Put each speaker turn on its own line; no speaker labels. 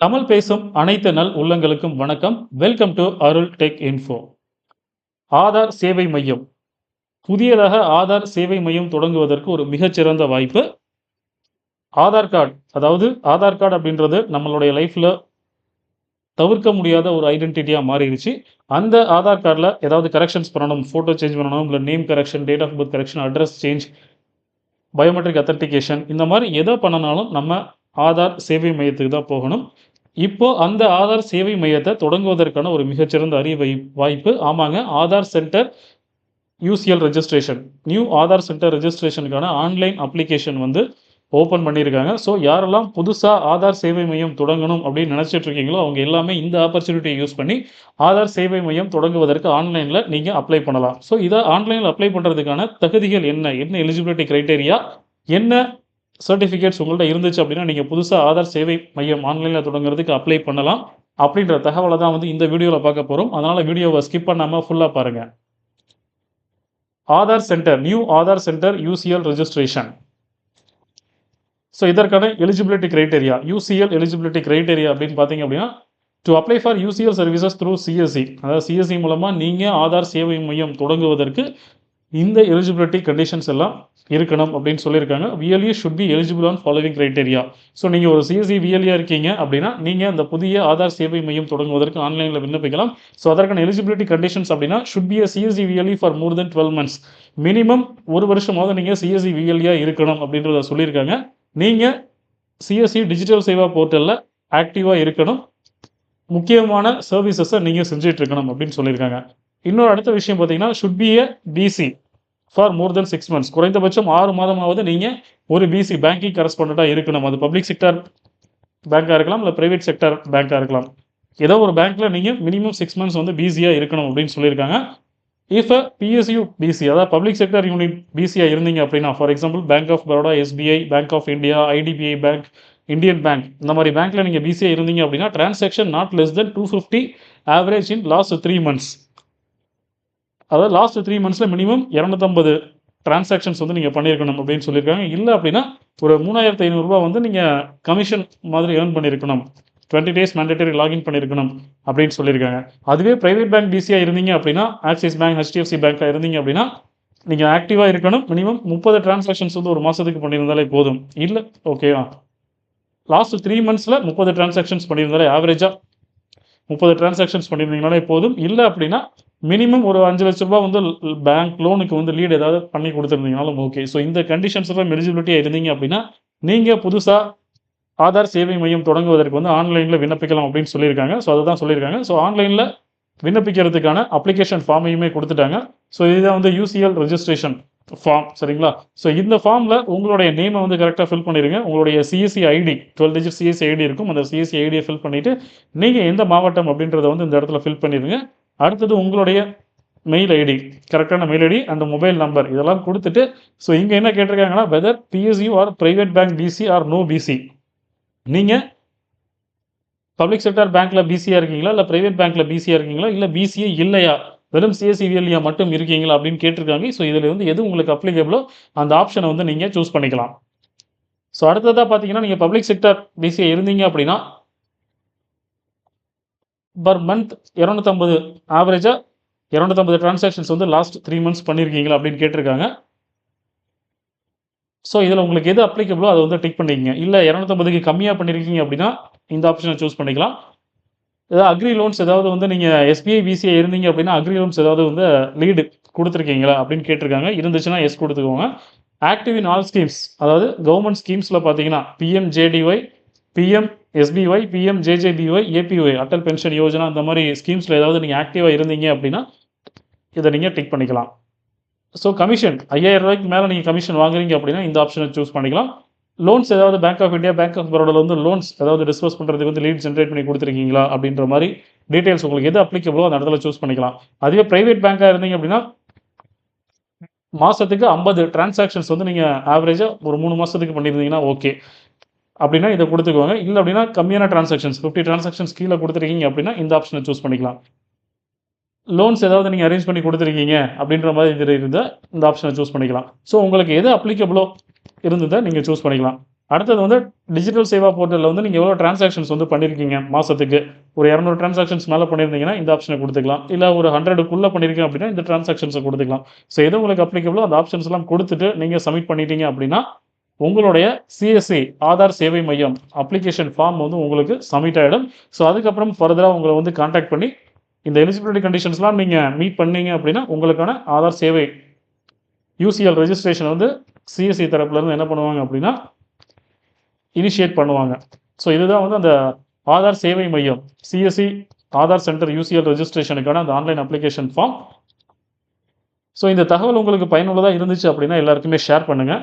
தமிழ் பேசும் அனைத்து நல் உள்ளங்களுக்கும் வணக்கம். Welcome to Arul tech info Aadhaar சேவை மையம். புதியதாக ஆதார் சேவை மையம் தொடங்குவதற்கு ஒரு மிகச்சிறந்த வாய்ப்பு. ஆதார் கார்டு அதாவது ஆதார் கார்டு அப்படின்றது நம்மளுடைய லைஃப்பில் தவிர்க்க முடியாத ஒரு ஐடென்டிட்டியாக மாறிடுச்சு. அந்த ஆதார் கார்டில் ஏதாவது கரெக்ஷன்ஸ் பண்ணணும் ஃபோட்டோ சேஞ்ச் பண்ணணும் இல்லை name correction date of birth correction address change biometric authentication இந்த மாதிரி எதை பண்ணனாலும் நம்ம ஆதார் சேவை மையத்துக்கு தான் போகணும். இப்போ அந்த ஆதார் சேவை மையத்தை தொடங்குவதற்கான ஒரு மிகச்சிறந்த அறிவை வாய்ப்பு ஆமாங்க Aadhaar centre UCL registration new Aadhaar centre ரெஜிஸ்ட்ரேஷனுக்கான online application வந்து ஓப்பன் பண்ணியிருக்காங்க. ஸோ யாரெல்லாம் புதுசாக ஆதார் சேவை மையம் தொடங்கணும் அப்படின்னு நினச்சிட்டு இருக்கீங்களோ அவங்க எல்லாமே இந்த ஆப்பர்ச்சுனிட்டியை யூஸ் பண்ணி ஆதார் சேவை மையம் தொடங்குவதற்கு ஆன்லைனில் நீங்கள் அப்ளை பண்ணலாம். ஸோ இதை ஆன்லைனில் அப்ளை பண்ணுறதுக்கான தகுதிகள் என்ன? என்ன எலிஜிபிலிட்டி க்ரைட்டேரியா என்ன சர்டிஃபிகேட்ஸ் உங்கள்கிட்ட இருந்துச்சு அப்படின்னா நீங்கள் புதுசாக ஆதார் சேவை மையம் ஆன்லைனில் தொடங்குறதுக்கு அப்ளை பண்ணலாம். அப்படின்ற தகவலை தான் வந்து இந்த வீடியோவில் பார்க்க போகிறோம் அதனால் வீடியோவை ஸ்கிப் பண்ணாமல் ஃபுல்லாக பாருங்கள் Aadhaar centre new Aadhaar centre UCL registration so இதற்கான eligibility criteria UCL eligibility criteria அப்படின்னு பார்த்தீங்க அப்படின்னா to apply for UCL services through CSC அதாவது சிஎஸ்சி மூலமாக நீங்கள் ஆதார் சேவை மையம் தொடங்குவதற்கு இந்த எலிஜிபிலிட்டி கண்டிஷன்ஸ் எல்லாம் இருக்கணும் அப்படின்னு சொல்லியிருக்காங்க. VLE should be eligible on following criteria so நீங்கள் ஒரு சிஎஸ்சி விஎல்இயா இருக்கீங்க அப்படின்னா நீங்கள் அந்த புதிய ஆதார் சேவை மையம் தொடங்குவதற்கு ஆன்லைனில் விண்ணப்பிக்கலாம். ஸோ அதற்கான எலிஜிபிலிட்டி கண்டிஷன்ஸ் அப்படின்னா should be a CSC VLE for more than twelve months minimum ஒரு வருஷமாவது நீங்கள் சிஎஸ்சி விஎல்இயா இருக்கணும் அப்படின்றத சொல்லியிருக்காங்க. நீங்கள் சிஎஸ்சி டிஜிட்டல் சேவா போர்ட்டலில் ஆக்டிவாக இருக்கணும். முக்கியமான சர்வீசஸை நீங்கள் செஞ்சுட்டு இருக்கணும் அப்படின்னு சொல்லியிருக்காங்க. இன்னொரு அடுத்த விஷயம் பார்த்தீங்கன்னா should be a BC for more than six months குறைந்தபட்சம் ஆறு மாதமாவது நீங்கள் ஒரு பிசி பேங்கிங் கரஸ்பாண்டாக இருக்கணும். அது பப்ளிக் செக்டர் பேங்காக இருக்கலாம் இல்லை ப்ரைவேட் செக்டர் பேங்காக இருக்கலாம். ஏதோ ஒரு பேங்க்கில் நீங்கள் மினிமம் சிக்ஸ் மந்த்ஸ் வந்து பிசியாக இருக்கணும் அப்படின்னு சொல்லியிருக்காங்க. இஃப் அ பிஎஸ்யூ பிசி அதாவது பப்ளிக் செக்டர் யூனிட் பிசியாக இருந்தீங்க அப்படின்னா for example bank of Baroda SBI bank of India IDBI bank Indian bank இந்த மாதிரி பேங்க்கில் நீங்கள் பிசியாக இருந்தீங்க அப்படின்னா transaction not less than two fifty average in last three months அதாவது லாஸ்ட் த்ரீ மந்த்ஸில் மினிமம் இரநூத்தம்பது டிரான்சாக்ஷன்ஸ் வந்து நீங்கள் பண்ணியிருக்கணும் அப்படின்னு சொல்லியிருக்காங்க. இல்லை அப்படின்னா ஒரு மூணாயிரத்து ஐநூறுரூவா வந்து நீங்கள் கமிஷன் மாதிரி ஏர்ன் பண்ணியிருக்கணும். டுவெண்ட்டி டேஸ் மேண்டேட்டரி லாகின் பண்ணியிருக்கணும் அப்படின்னு சொல்லியிருக்காங்க. அதுவே ப்ரைவேட் பேங்க் பிசியாக இருந்தீங்க அப்படின்னா ஆக்சிஸ் பேங்க் ஹெச்டிஎஃப்சி பேங்க்காக இருந்தீங்க அப்படின்னா நீங்கள் ஆக்டிவாக இருக்கணும். மினிமம் முப்பது டிரான்சாக்ஷன்ஸ் வந்து ஒரு மாதத்துக்கு பண்ணியிருந்தாலே போதும். இல்லை ஓகேவா லாஸ்ட் த்ரீ மந்த்ஸில் முப்பது டிரான்சாக்ஷன்ஸ் பண்ணியிருந்தாலே ஆவரேஜாக முப்பது டிரான்சாக்ஷன்ஸ் பண்ணியிருந்தீங்கனாலே போதும். இல்லை அப்படின்னா மினிமம் ஒரு அஞ்சு லட்ச ரூபாய் வந்து பேங்க் லோனுக்கு வந்து லீடு ஏதாவது பண்ணி கொடுத்துருந்தீங்கனாலும் ஓகே ஸோ இந்த கண்டிஷன்ஸ் எல்லாம் எலிஜிபிலிட்டியாக இருந்தீங்க அப்படின்னா நீங்கள் புதுசாக ஆதார் சேவை மையம் தொடங்குவதற்கு வந்து ஆன்லைனில் விண்ணப்பிக்கலாம் அப்படின்னு சொல்லியிருக்காங்க. ஸோ அதை தான் சொல்லியிருக்காங்க ஸோ ஆன்லைனில் விண்ணப்பிக்கிறதுக்கான அப்ளிகேஷன் ஃபார்மையுமே கொடுத்துட்டாங்க. ஸோ இதுதான் வந்து யூசிஎல் ரெஜிஸ்ட்ரேஷன் ஃபார்ம் சரிங்களா? ஸோ இந்த ஃபார்மில் உங்களுடைய நேமை வந்து கரெக்டாக ஃபில் பண்ணிடுங்க உங்களுடைய CSC ID twelve digit CSC ID இருக்கும். அந்த சிஎஸ்சி ஐடியை ஃபில் பண்ணிவிட்டு நீங்கள் எந்த மாவட்டம் அப்படின்றத வந்து இந்த இடத்துல ஃபில் பண்ணிடுங்க அடுத்தது உங்களுடைய மெயில் ஐடி கரெக்டான மெயில் ஐடி அந்த மொபைல் நம்பர் இதெல்லாம் கொடுத்துட்டு ஸோ இங்கே என்ன கேட்டிருக்காங்கன்னா whether PSU or private bank BC or no BC நீங்கள் பப்ளிக் செக்டர் பேங்க்கில் பிசியாக இருக்கீங்களா இல்லை ப்ரைவேட் பேங்க்கில் பிசியாக இருக்கீங்களா இல்லை பிசிஏ இல்லையா வெறும் சிஎஸ்சிவிஎல்ஏ மட்டும் இருக்கீங்களா அப்படின்னு கேட்டிருக்காங்க ஸோ இதில் வந்து எது உங்களுக்கு அப்ளிகபிளோ அந்த ஆப்ஷனை வந்து நீங்கள் சூஸ் பண்ணிக்கலாம். ஸோ அடுத்ததாக பார்த்தீங்கன்னா நீங்கள் பப்ளிக் செக்டர் பிசிஏ இருந்தீங்க அப்படின்னா பர் மந்த் இரநூத்தம்பது ஆவரேஜாக இரநூத்தம்பது டிரான்சாக்ஷன்ஸ் வந்து லாஸ்ட் த்ரீ மந்த்ஸ் பண்ணியிருக்கீங்களா அப்படின்னு கேட்டிருக்காங்க. ஸோ இதில் உங்களுக்கு எது அப்ளிகபிளோ அதை வந்து டிக் பண்ணிக்கங்க. இல்லை இரநூத்தம்பதுக்கு கம்மியாக பண்ணியிருக்கீங்க அப்படின்னா இந்த ஆப்ஷனை சூஸ் பண்ணிக்கலாம். ஏதாவது அக்ரி லோன்ஸ் ஏதாவது வந்து நீங்கள் எஸ்பிஐ பிசிஐ இருந்தீங்க அப்படின்னா அக்ரி லோன்ஸ் ஏதாவது வந்து லீடு கொடுத்துருக்கீங்களா அப்படின்னு கேட்டிருக்காங்க. இருந்துச்சுன்னா எஸ் கொடுத்துக்கோங்க. ஆக்டிவ் இன் ஆல் ஸ்கீம்ஸ் அதாவது கவர்மெண்ட் ஸ்கீம்ஸில் பார்த்தீங்கன்னா PMJDY PM SBY PM JJBY APY Atal pension Yojana அந்த மாதிரி ஸ்கீம்ஸில் ஏதாவது நீங்கள் ஆக்டிவாக இருந்தீங்க அப்படின்னா இதை நீங்கள் டிக் பண்ணிக்கலாம். ஸோ கமிஷன் ஐயாயிரம் ரூபாய்க்கு மேலே நீங்கள் கமிஷன் வாங்குறீங்க அப்படின்னா இந்த ஆப்ஷனை சூஸ் பண்ணிக்கலாம். லோன்ஸ் ஏதாவது bank of India bank of பரோடாவில் வந்து லோன்ஸ் ஏதாவது டிஸ்போஸ் பண்ணுறதுக்கு வந்து லீட் ஜென்ரேட் பண்ணி கொடுத்துருக்கீங்களா அப்படின்ற மாதிரி டீட்டெயில்ஸ் உங்களுக்கு எது அப்ளிகபிளோ அந்த இடத்துல சூஸ் பண்ணிக்கலாம். அதுவே ப்ரைவேட் பேங்காக இருந்தீங்க அப்படின்னா மாதத்துக்கு ஐம்பது டிரான்சாக்ஷன்ஸ் வந்து நீங்கள் ஆவரேஜாக ஒரு மூணு மாதத்துக்கு பண்ணியிருந்தீங்கன்னா ஓகே அப்படின்னா இதை கொடுத்துக்கோங்க. இல்லை அப்படின்னா கம்மியான டிரான்சாக்ஷன்ஸ் ஃபிஃப்டி டிரான்சாக்ஷன்ஸ் கீழே கொடுத்துருக்கீங்க அப்படின்னா இந்த ஆப்ஷனை சூஸ் பண்ணிக்கலாம். லோன்ஸ் ஏதாவது நீங்கள் அரேஞ்ச் பண்ணி கொடுத்துருக்கீங்க அப்படின்ற மாதிரி இது இருந்தால் இந்த ஆப்ஷனை சூஸ் பண்ணிக்கலாம். ஸோ உங்களுக்கு எது அப்ளிகபிளோ இருந்ததை நீங்கள் சூஸ் பண்ணிக்கலாம். அடுத்தது வந்து டிஜிட்டல் சேவா போர்ட்டலில் வந்து நீங்கள் எவ்வளோ டிரான்சாக்ஷன்ஸ் வந்து பண்ணியிருக்கீங்க மாதத்துக்கு ஒரு இரநூறு டிரான்சாக்ஷன்ஸ் மேலே பண்ணியிருந்தீங்கன்னா இந்த ஆப்ஷனை கொடுத்துக்கலாம். இல்லை ஒரு ஹண்ட்ரடுக்குள்ளே பண்ணியிருக்கீங்க அப்படின்னா இந்த டிரான்சாக்ஷன்ஸை கொடுத்துக்கலாம். ஸோ எது உங்களுக்கு அப்ளிகபிளோ அந்த ஆப்ஷன்ஸ் எல்லாம் கொடுத்துட்டு நீங்கள் சப்மிட் பண்ணிட்டீங்க அப்படின்னா உங்களுடைய சிஎஸ்சி ஆதார் சேவை மையம் அப்ளிகேஷன் ஃபார்ம் வந்து உங்களுக்கு சப்மிட் ஆகிடும் ஸோ அதுக்கப்புறம் ஃபர்தராக உங்களை வந்து காண்டாக்ட் பண்ணி இந்த எலிஜிபிலிட்டி கண்டிஷன்ஸ்லாம் நீங்கள் மீட் பண்ணீங்க அப்படின்னா உங்களுக்கான ஆதார் சேவை யூசிஎல் ரெஜிஸ்ட்ரேஷன் வந்து சிஎஸ்சி தரப்புலேருந்து என்ன பண்ணுவாங்க அப்படின்னா இனிஷியேட் பண்ணுவாங்க. ஸோ இதுதான் வந்து அந்த ஆதார் சேவை மையம் சிஎஸ்சி ஆதார் சென்டர் யூசிஎல் ரெஜிஸ்ட்ரேஷனுக்கான அந்த ஆன்லைன் அப்ளிகேஷன் ஃபார்ம் ஸோ இந்த தகவல் உங்களுக்கு பயனுள்ளதாக இருந்துச்சு அப்படின்னா எல்லாருக்குமே ஷேர் பண்ணுங்கள்